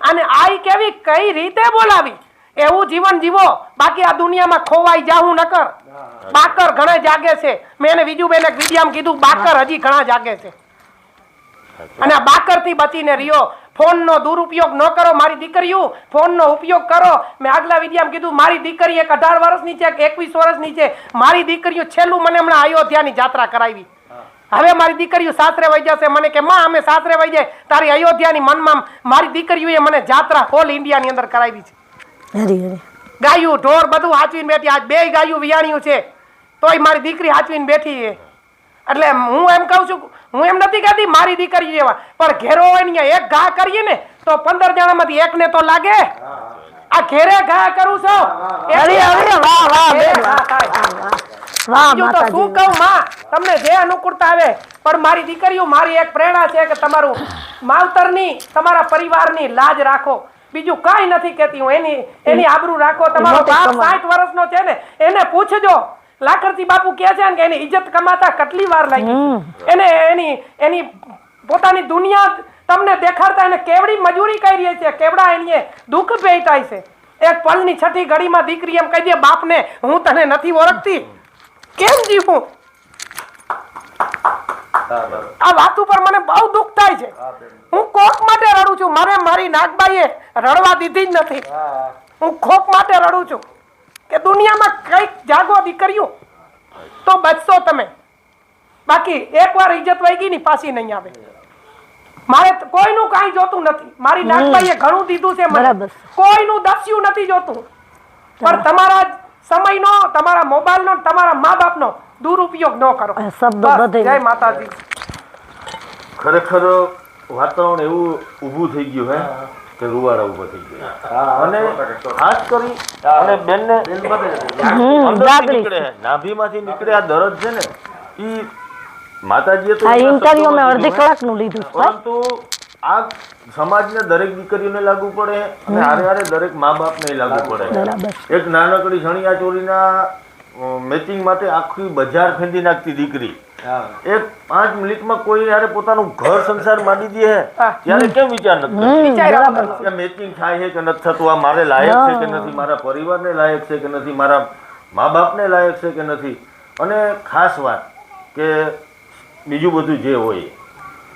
અને આઈ કેવી કઈ રીતે બોલાવી? એવું જીવન જીવો. બાકી આ દુનિયામાં ખોવાઈ જાવું નકર. બાકર ઘણા જાગે છે. મેં એને બીજુબેન એક વિડીયામાં કીધું બાકર હજી ઘણા જાગે છે. અને બાકરથી બચીને રહ્યો. ફોનનો દુરુપયોગ ન કરો મારી દીકરીઓ ફોનનો ઉપયોગ કરો. મેં આગલા વિડીયામાં કીધું મારી દીકરી એક અઢાર વર્ષની છે કે એકવીસ વર્ષની છે. મારી દીકરીઓ છેલ્લું મને હમણાં અયોધ્યાની જાત્રા કરાવી. હવે મારી દીકરીઓ સાસરે વહી જશે. મને કે માં અમે સાસરે વહી જાય તારી અયોધ્યાની મનમાં મારી દીકરીઓએ મને જાત્રા ઓલ ઇન્ડિયાની અંદર કરાવી છે. ગાયું ઢોર બધું હાચવીને બેઠી. આજ બે ગાયું વિયાણ્યું છે. તોય મારી દીકરી હાચવીને બેઠી છે. એટલે હું એમ કહું છું હું એમ નથી કહેતી મારી દીકરી જેવા. પણ ઘેરો હોય ને એક ઘા કરીએ ને તો પંદર જણામાંથી એકને તો લાગે. આ ઘેરે ઘા કરું છું. હરી હરી વાહ વાહ ઘેરે બેન ઘા વાહ વાહ તો શું કહું માં? તમને જે અનુકૂળતા આવે પણ મારી દીકરીઓ મારી એક પ્રેરણા છે કે તમારું માવતરની તમારા પરિવારની લાજ રાખો. બીજું કઈ નથી કહેતી હું. એની એની આબરૂ રાખો. તમારો બાપ. સાઠ વર્ષનો છે ને એને પૂછજો. લાખરજી બાપુ કે છે ને કે એની ઇજ્જત કમાતા કેટલી વાર લાગી. એને એની એની પોતાની દુનિયા તમને દેખાડતા એને કેવડી મજૂરી કરી છે કેવડા એની દુઃખ ભેટાય છે. એક પલની છઠ્ઠી ઘડીમાં દીકરી એમ કહી દે બાપને હું તને નથી ઓળખતી. કેમ જીવું? આ વાત ઉપર મને બહુ દુઃખ થાય છે. હું કોક માટે રડું છું. મારે મારી નાગબાઈએ રડવા દીધી જ નથી. હું ખોક માટે રડું છું. કે દુનિયામાં કંઈક જાગો દીકરીઓ તો બચશો તમે. બાકી એકવાર ઇજ્જત વહી ગઈ ની પાછી નહીં આવે. મારે કોઈનું કાંઈ જોતું નથી. મારી નાગબાઈએ ઘણું દીધું છે મને. કોઈનું દસ્યું નથી જોતું. પણ તમારા સમયનો તમારા મોબાઈલનો તમારા મા બાપનો દુરુપયોગ ન કરો. જય માતાજી. ખરેખર વાતાવરણ એવું ઊભું થઈ ગયું હે? કે રૂવાડા ઊભા થઈ ગયા. અને ખાસ કરી અને બેનને નાભીમાંથી નીકળે આ દરદ છે ને ઈ માતાજીએ તો ઇન્ટરવ્યુ મેં અડધી. કલાકનું લીધું પરંતુ આ સમાજને દરેક દીકરીઓને લાગુ પડે અને હારે હારે દરેક મા બાપને લાગુ પડે. એક નાનકડી ચણિયા ચોરીના મેચિંગ માટે આખી બજાર ફેંદી નાખતી દીકરી. એક પાંચ મિનિટમાં કોઈ યારે પોતાનું ઘર સંસાર માંડી દે ત્યારે કેમ વિચાર નથી મેચિંગ થાય છે કે નથી થતું? આ મારે લાયક છે કે નથી? મારા પરિવારને લાયક છે કે નથી? મારા મા બાપને લાયક છે કે નથી? અને ખાસ વાત કે બીજું બધું જે હોય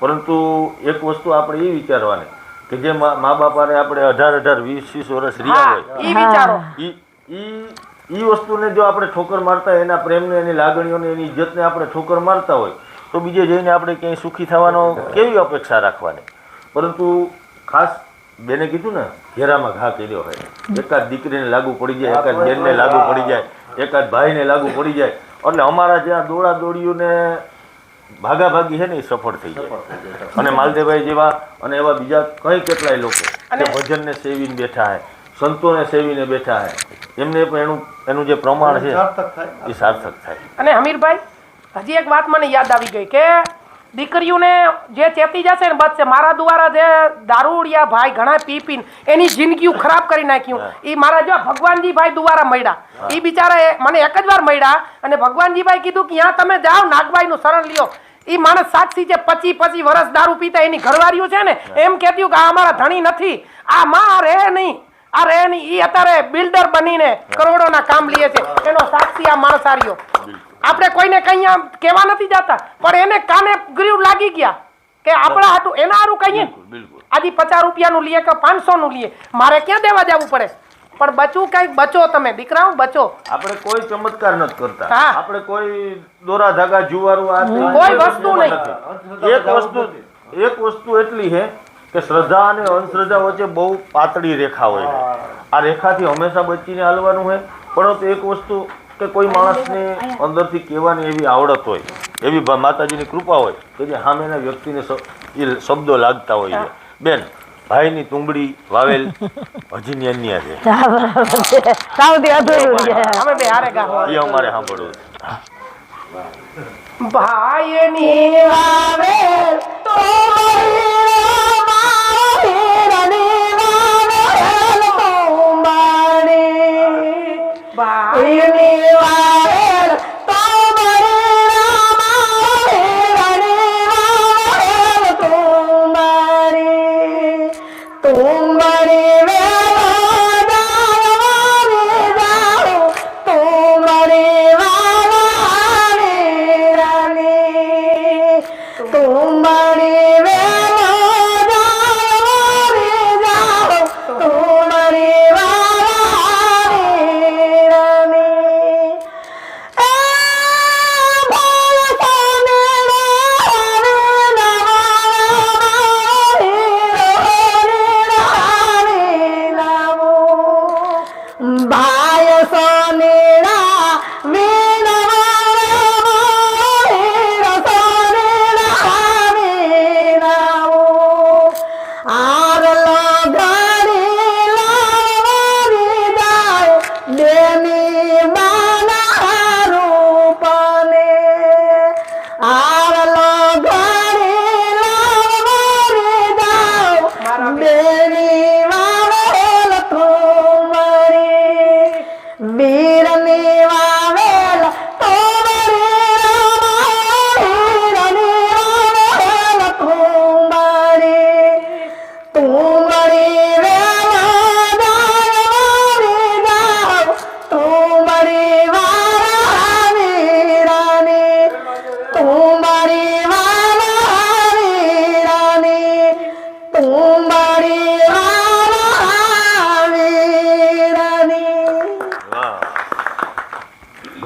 પરંતુ એક વસ્તુ આપણે એ વિચારવાની કે જે મા મા બાપાને આપણે અઢાર અઢાર વીસ વીસ વર્ષ રહ્યા હોય ઈ ઈ વસ્તુને જો આપણે ઠોકર મારતા હોય એના પ્રેમને એની લાગણીઓને એની ઇજ્જતને આપણે ઠોકર મારતા હોય તો બીજે જઈને આપણે ક્યાંય સુખી થવાનો કેવી અપેક્ષા રાખવાની? પરંતુ ખાસ બેને કીધું ને ઘેરામાં ઘા કર્યો હોય. એકાદ દીકરીને લાગુ પડી જાય એકાદ બેનને લાગુ પડી જાય એકાદ ભાઈને લાગુ પડી જાય. એટલે અમારા જ્યાં દોડા દોડીઓને ભાગાભાગી છે ને એ સફળ થઈ જાય. અને માલદેવભાઈ જેવા અને એવા બીજા કઈ કેટલાય લોકો ભજનને સેવીને બેઠા હે સંતોને સેવીને બેઠા હે. એમને પણ એનું એનું જે પ્રમાણ છે એ સાર્થક થાય. અને હમીરભાઈ હજી એક વાત મને યાદ આવી ગઈ કે દીકરીઓને જે ચેતી જશે ને બચશે મારા દ્વારા જે દારૂડિયા ભાઈ ઘણા પી પીને એની જિંદગી ખરાબ કરી નાખ્યું. એ મારા જો ભગવાનજી ભાઈ દ્વારા મળ્યા એ બિચારા એ- મને એક જ વાર મળ્યા અને ભગવાનજીભાઈ કીધું કે ત્યાં તમે જાઓ નાગભાઈનું શરણ લ્યો. એ માણસ સાક્ષી છે પચી પચી વર્ષ દારૂ પીતા એની ઘરવાળીઓ છે ને એમ કહેતી કે આ અમારા ધણી નથી. આ માં રહે નહીં. આ એની ઈ અત્યારે બિલ્ડર બનીને કરોડોના કામ લે છે. એનો સાક્ષી આ માણસારીઓ. આપણે કોઈને કઈ આમ કહેવા નથી જતા પણ એને કાને ગ્રીવ લાગી ગયા કે આપણા હાટું એના હારું કહીએ. આજી પચાસ રૂપિયાનું લઈએ કે પાંચસો નું લઈએ મારે ક્યાં દેવા જવું પડે? પણ બચવું કઈ? બચો તમે દીકરાઓ બચો. આપણે કોઈ ચમત્કાર નથી કરતા. આપણે કોઈ દોરા ધાગા જુવારું કોઈ વસ્તુ નહીં. એક વસ્તુ એક વસ્તુ એટલી છે કે શ્રદ્ધા અને અંધશ્રદ્ધા વચ્ચે બહુ પાતળી રેખા હોય આ રેખાથી હંમેશા બચીને હાલવાનું હોય પરંતુ એક વસ્તુ કે કોઈ માણસને અંદરથી કહેવાની એવી આવડત હોય એવી માતાજીની કૃપા હોય કે જે સામેના વ્યક્તિને એ શબ્દો લાગતા હોય છે. બેન ભાઈની તુંબડી વાવેલ હજી અન્ય છે. એ અમારે સાંભળવું છે. ભાઈની વાવેલ તો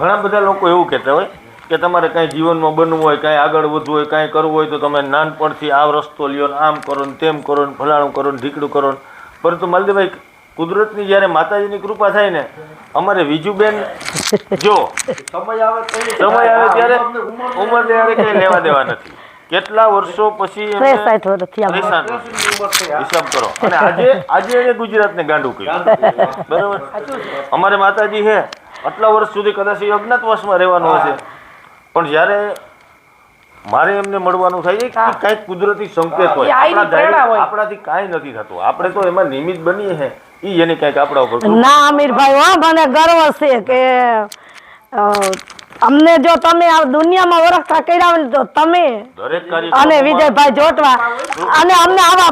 ઘણા બધા લોકો એવું કહેતા હોય કે તમારે કાંઈ જીવનમાં બનવું હોય કાંઈ આગળ વધવું હોય કાંઈ કરવું હોય તો તમે નાનપણથી આ રસ્તો લ્યો ને આમ કરો ને તેમ કરો ને ફલાણું કરો ને ઢીકડું કરો ને. પરંતુ માલદેભાઈ કુદરતની જ્યારે માતાજીની કૃપા થાય ને અમારે વિજુબેન જો સમય આવે સમય આવે ત્યારે ઉંમર ત્યારે કંઈ લેવા દેવા નથી. કેટલા વર્ષો પછી. હિસાબ કરો. અને આજે આજે એને ગુજરાતને ગાંડું કર્યું. બરાબર? અમારે માતાજી છે આટલા વર્ષ સુધી કદાચ એ અજ્ઞાતવાસમાં રહેવાનું હશે. પણ જ્યારે મારે એમને મળવાનું થાય છે કે કાંઈક કુદરતી સંકેત હોય. આપણાથી કાંઈ નથી થતું. આપણે તો એમાં નિમિત્ત બનીએ છે ઈ એની કંઈક આપણા ઉપર ના અમીરભાઈ હો મને ગર્વ છે કે અમને જો તમે આ દુનિયામાં ઓળખતા કર્યા ને તો તમે અને વિજયભાઈ જોટવા અને અમને આવા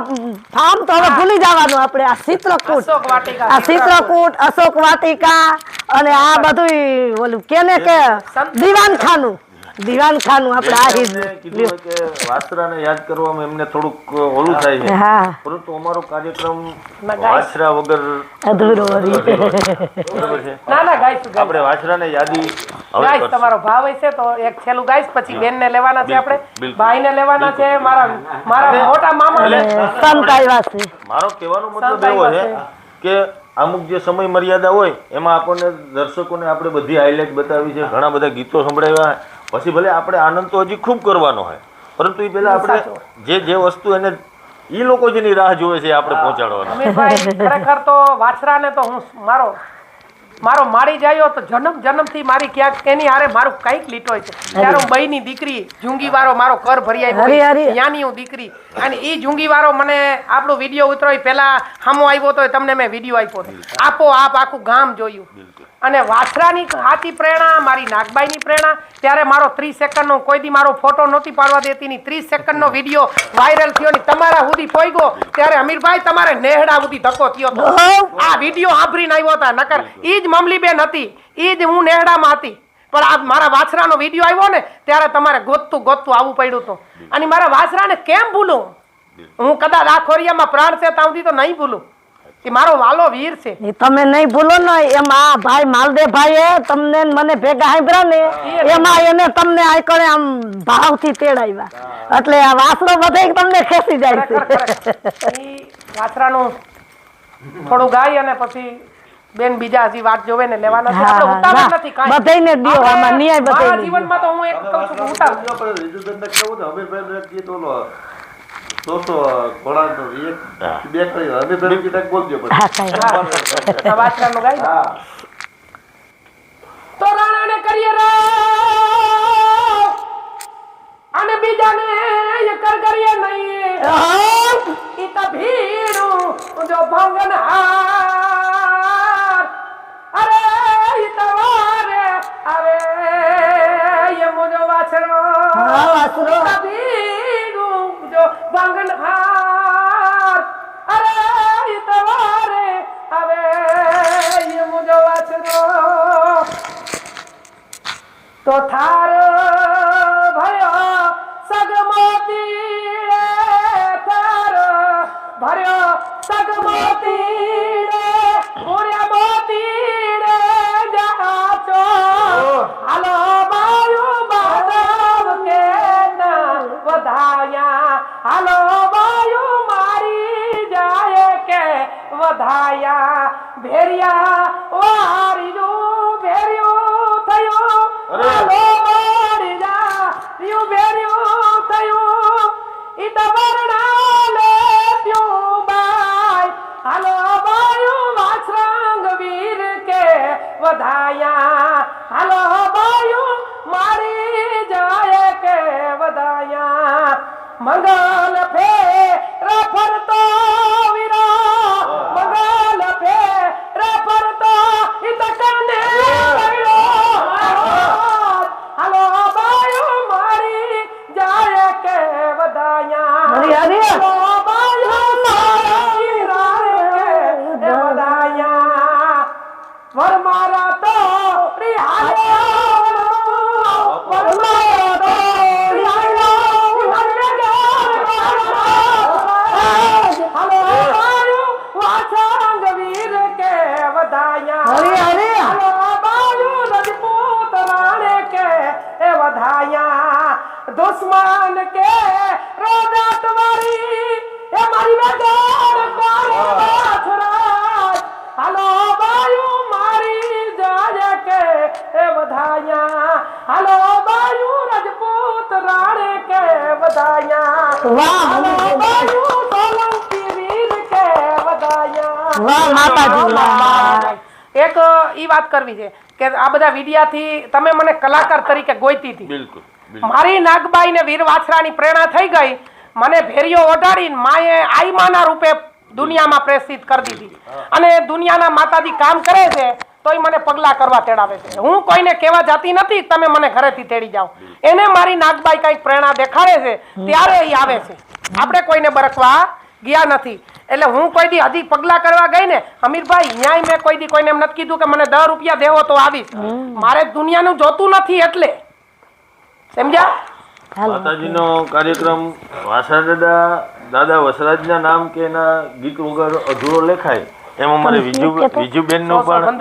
ફાર્મ તો હવે ભૂલી જવાનું આપણે. આ ચિત્રકૂટ આ ચિત્રકૂટ અશોક વાટિકા અને આ બધું ઓલું કેને કે દીવાનખાનું. દીવાનખાનું આપણે આ કીધું કે વાસરાને યાદ કરવામાં એમને થોડુંક ઓલું થાય છે. હા. પરંતુ અમારો કાર્યક્રમ વાસરા વગર અધૂરો બરાબર છે. ના ના ગાઈશ ગાઈશ આપણે વાછરાને યાદી હવે ગાઈશ તમારો ભાવ હશે તો એક છેલ્લું ગાઈશ પછી બેન ને લેવાના છે આપણે. બિલકુલ, બિલકુલ. ભાઈ ને લેવાના છે મારા મારા મોટા મામા સંત આવ્યા છે મારો કહેવાનો મતલબ એવો છે કે અમુક જે સમય મર્યાદા હોય એમાં આપણને દર્શકોને આપણે બધી હાઇલાઇટ બતાવી છે. ઘણા બધા ગીતો સંભળાવ્યા. પછી ભલે આપણે આનંદ તો હજી ખૂબ કરવાનો હોય પરંતુ એ પેલા આપણે જે જે વસ્તુ એને એ લોકો જેની રાહ જોવે છે આપણે પહોંચાડવાનો. ખરેખર તો વાછરાને તો હું મારો મારો માળી જાયો તો જન્મ જન્મથી મારી ક્યાંક એની હારે મારું કંઈક લીટોય છે. ત્યારે હું બઈની દીકરી જુંગી વાળો મારો કર ભરી ત્યાંની હું દીકરી. અને એ જુંગી વાળો મને આપણો વીડિયો ઉતરો પેલા હામો આવ્યો તો તમને મેં વીડિયો આપ્યો. હતો આપો આપ આખું ગામ જોયું. અને વાછરાની હાથી પ્રેરણા મારી નાગબાઈની પ્રેરણા. ત્યારે મારો ત્રીસ સેકન્ડનો કોઈ દી મારો ફોટો નહોતી પાડવા દેતી. ની ત્રીસ સેકન્ડનો વીડિયો વાયરલ થયો ની તમારા સુધી પોઈગો ત્યારે અમીરભાઈ તમારે નેહડા સુધી ધક્કો થયો આ વીડિયો આભરીને આવ્યો હતા. નકર એ જ મમલીબેન હતી. એ જ હું નેહડામાં હતી. પણ આ મારા વાછરાનો વીડિયો આવ્યો ને ત્યારે તમારે ગોતતું ગોતતું આવવું પડ્યું હતું. અને મારા વાછરાને કેમ ભૂલું? હું કદાચ આ ખોરિયામાં પ્રાણ છે ત્યાં સુધી તો નહીં ભૂલું. કે મારો વાલો વીર છે. એ તમે નહીં ભૂલો ને એમ આ ભાઈ માલદેવભાઈ એ તમને મને ભેગા સાંભળ્યા ને એમાં એને તમને આઈકણે આમ ભાવથી તેડાવ્યા. એટલે આ વાસણો બધે તમને ખેંચી જાય છે. વાસરાનું થોડું ગાય અને પછી બેન બીજા હજી વાત જોવે ને લેવાના છે. આપણે ઉતાવળ નથી કાઈ. બધાયને જ દ્યો, આમાં ન્યાય દ્યો. જીવનમાં તો હું એક કહું છું કે ઉતાવળ. રીજુબેનને કેવું ને અમીરભાઈને એક ગીત ઓલો સોસો ઘોડાનો એક હા. બે કહ્યું અમીરભાઈ ગીત એક બોલજો પછી. હા, કાંઈ આ વાછરાનું ગાય ને. હા. તો રાણાને કરીએ રે. અને બીજાને એ કર કરીએ નહીં ઈ તો ભીડું જો ભંગન હાર. અરે ઈ તો વારે અરે એ મુજો વાછરો હા, તો ભીડું જો ભંગન હાર. અરે ઈ તો વારે અરે એ મુજો વાછરો તો થાર oh, વાહ, માતાજી. વાહ એક ઈ વાત કરવી છે કે આ બધા વિડિયાથી તમે મને કલાકાર તરીકે ગોઈતી હતી. બિલકુલ મારી નાગબાઈ ને વીર વાછરાની પ્રેરણા થઈ ગઈ. મને ભેરીઓ ઓઢાડીને માએ આઈમાના રૂપે દુનિયામાં પ્રેષિત કરી દીધી. અને દુનિયાના માતાજી કામ કરે છે. તોય મને પગલા કરવા તેડાવે છે. હું કોઈને કહેવા જાતી નથી તમે મને ઘરેથી તેડી જાઓ. એને મારી નાગબાઈ કંઈક પ્રેરણા દેખાડે છે ત્યારે એ આવે છે. આપણે કોઈને બરકવા ગયા નથી. એટલે હું કોઈ દી હજી પગલા કરવા ગઈ ને અમીરભાઈ ન્યાય મેં કોઈ દી કોઈને એમ નથી કીધું કે મને દસ રૂપિયા દેવો તો આવીશ. મારે દુનિયાનું જોતું નથી એટલે. સમજ્યા? માતાજીનો કાર્યક્રમ વાસા દાદા દાદા વસરાજના નામ કે એના ગીત વગર અધૂરો લેખાય. એમ મારે વિજુ વિજુબેનનું પણ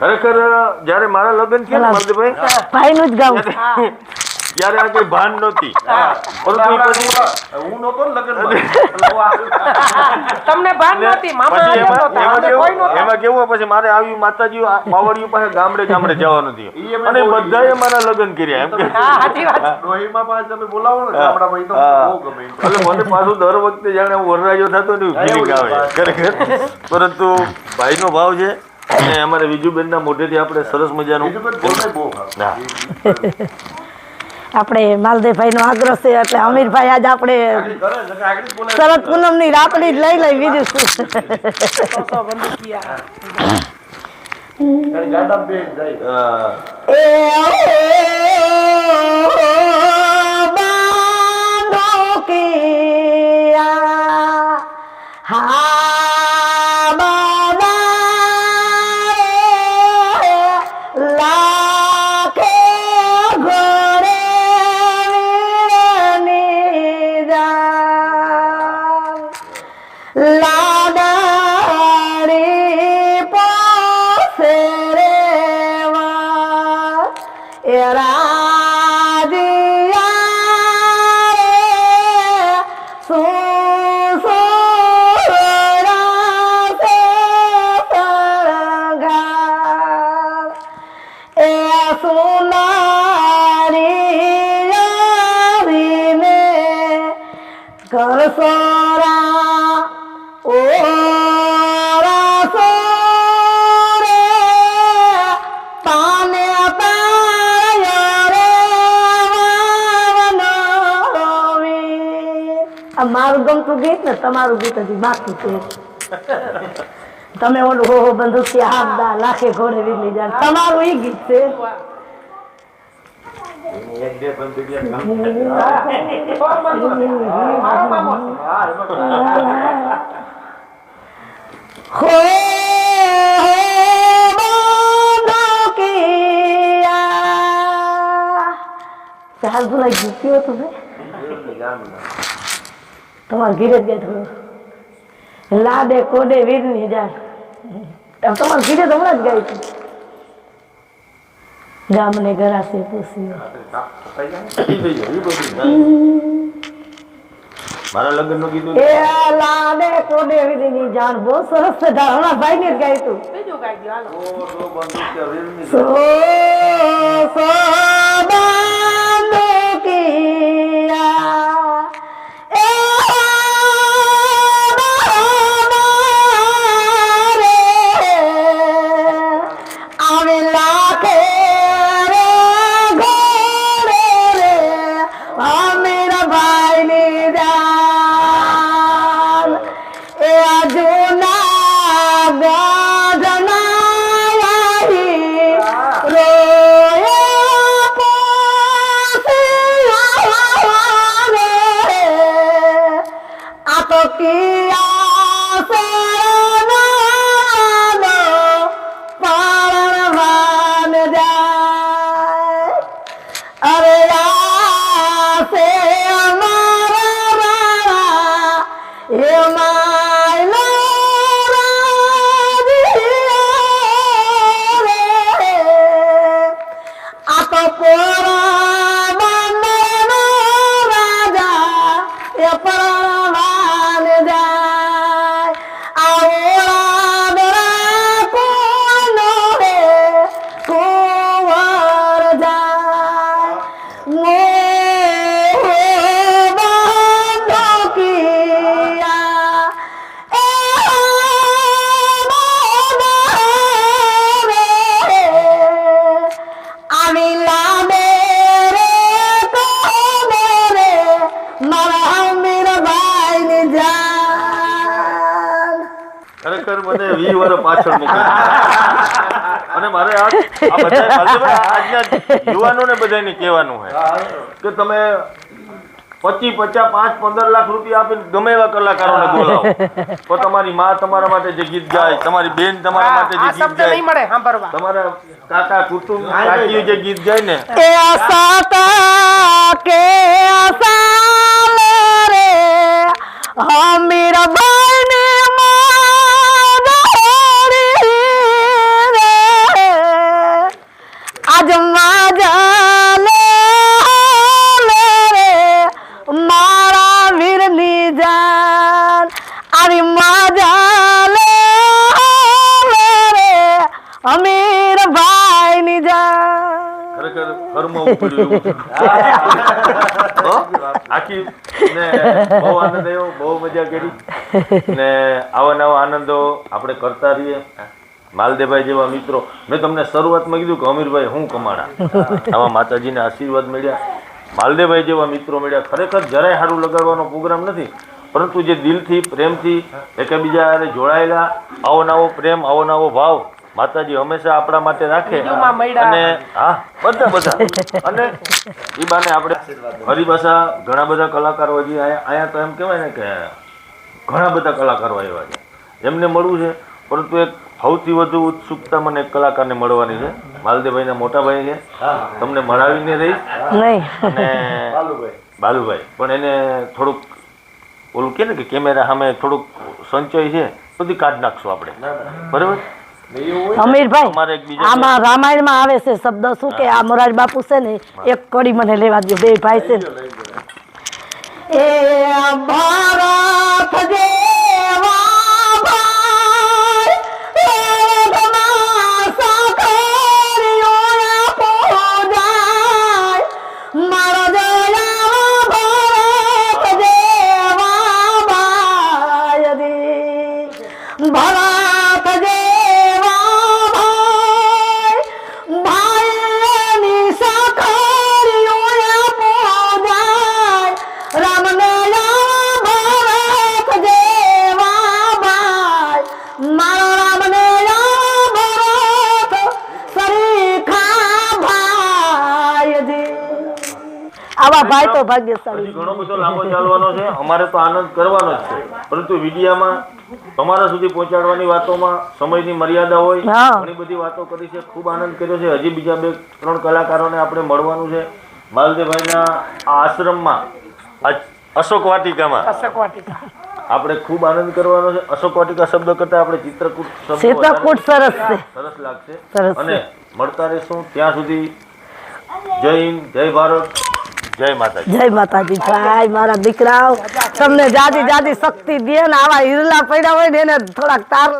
ખરેખર જ્યારે મારા લગ્ન થયા ને ભાઈ નું જ ગાવું. ત્યારે આ કઈ ભાન નહોતી. પરંતુ પછી હું નહોતો ને લગ્નમાં. એટલે હું આ- તમને ભાન નહોતી મામા પછી આવ્યા એમાં કેવું પછી મારે આવી માતાજી પાવડિયું પાસે ગામડે ગામડે જવાનું થયું. અને બધાએ મારા લગ્ન કર્યા એમ કે. ડોહીમાં પાછા તમે બોલાવો ને ગામડામાં, તો બહુ ગમે. એટલે મને પાછું દર વખતે જાણે હું વરરાજો થતો ને ફિલિંગ આવે. છે. ખરેખર. પરંતુ ભાઈનો ભાવ છે અને અમારે વિજુબેનના મોઢેથી આપણે સરસ મજાનું આપણે માલદેવભાઈ નો આગ્રહ છે, એટલે અમીરભાઈ આજ આપણે. શરદ પૂનમની રાતડી જ લઈ લઈ બીજું શું સો ગીત ને તમારું ગીત હજી બાકી છે. તમે ઓલું હો હો બંદૂક હાથદા લાખે ઘોડે વીજળી જાય તમારું એ ગીત છે. થઈ ગયા. સો બંદૂકિયા મારો તમારે ઘીરે જ ગયા લાડે કોડે વીરની જાન આમ તમારે ઘીરે તો હમણાં જ ગાય છે. ગામને ગરાસે પૂછ્યો. ને? મારા કીધું એ લાડે કોડે વીરની જાણ બહુ સરસ છે. ભાઈ ને ગાય તું. બીજું ગાઈ ગયો હાલો. સો સો ખરેખર મને વી વાર પાછળ મોકલી અને મારે આ આજના યુવાનોને બધાને કહેવાનું હોય કે તમે પચી પચાસ પાંચ પંદર લાખ રૂપિયા આપીને ગમે એવા કલાકારોને બોલાવો. તો તમારી માં તમારા માટે જે ગીત ગાય તમારી બેન તમારા માટે જે ગીત ગાય તમારા કાકા કુટુંબ કાકીઓ જે ગીત ગાય ને એ આસા કે આસા રે હા મેરા બાને ઘરમાં ઉપડ્યું એવું. આખી ને બહુ આનંદ આવ્યો બહુ મજા કરી ને આવા નવા આનંદો આપણે કરતા રહીએ માલદેભાઈ જેવા મિત્રો મેં તમને શરૂઆતમાં કીધું કે અમીરભાઈ હું કમાણા આવા માતાજીને આશીર્વાદ મળ્યા માલદેભાઈ જેવા મિત્રો મળ્યા ખરેખર જરાય સારું લગાડવાનો પ્રોગ્રામ નથી પરંતુ જે દિલથી પ્રેમથી એકબીજા જોડાયેલા આવો નવો પ્રેમ આવો નવો ભાવ માતાજી હંમેશા આપણા માટે રાખે અને હા બધા બધા. અને એ બાને આપણે ફરી પાછા ઘણા બધા કલાકારો હજી અહીંયા તો એમ કહેવાય ને કે ઘણા બધા કલાકારો આવ્યા છે. એમને મળવું છે પરંતુ એક સૌથી વધુ ઉત્સુકતા મને એક કલાકારને મળવાની છે. માલદેભાઈના મોટા ભાઈ છે. તમને મળાવીને રહીશ અને બાલુભાઈ. બાલુભાઈ પણ એને થોડુંક ઓલું કે ને કે કેમેરા સામે થોડુંક સંચય છે બધી કાઢ નાખશું આપણે. બરાબર? ને અમીરભાઈ આમાં રામાયણમાં રામાયણમાં આવે છે શબ્દ શું કે આ મોરારી બાપુ છે ને એક કડી મને લેવા દો બે ભાઈ છે ને. એ આવા ભાઈ તો ભાગ્યશાળી. ઘણો બધો લાંબો ચાલવાનો છે. અમારે તો આનંદ કરવાનો જ છે. પરંતુ વિડિયામાં તમારા સુધી પહોંચાડવાની વાતોમાં સમયની મર્યાદા હોય ઘણી બધી વાતો કરી છે. ખૂબ આનંદ કર્યો છે. હજી બીજા બે ત્રણ કલાકારોને આપણે મળવાનું છે. માલદેવભાઈના આ આશ્રમમાં અશોક વાટિકામાં. અશોક વાટિકા. આપણે ખૂબ આનંદ કરવાનો છે. અશોક વાટિકા શબ્દ કરતા આપણે ચિત્રકૂટ શબ્દ ચિત્રકૂટ સરસ છે. સરસ લાગશે. અને મળતા રહેશું. ત્યાં સુધી જય હિન્દ જય ભારત. જય માતાજી. ભાઈ, મારા દીકરાઓ. તમને જાજી જાજી શક્તિ દે ને આવા હિરલા પડ્યા હોય ને એને થોડાક તાર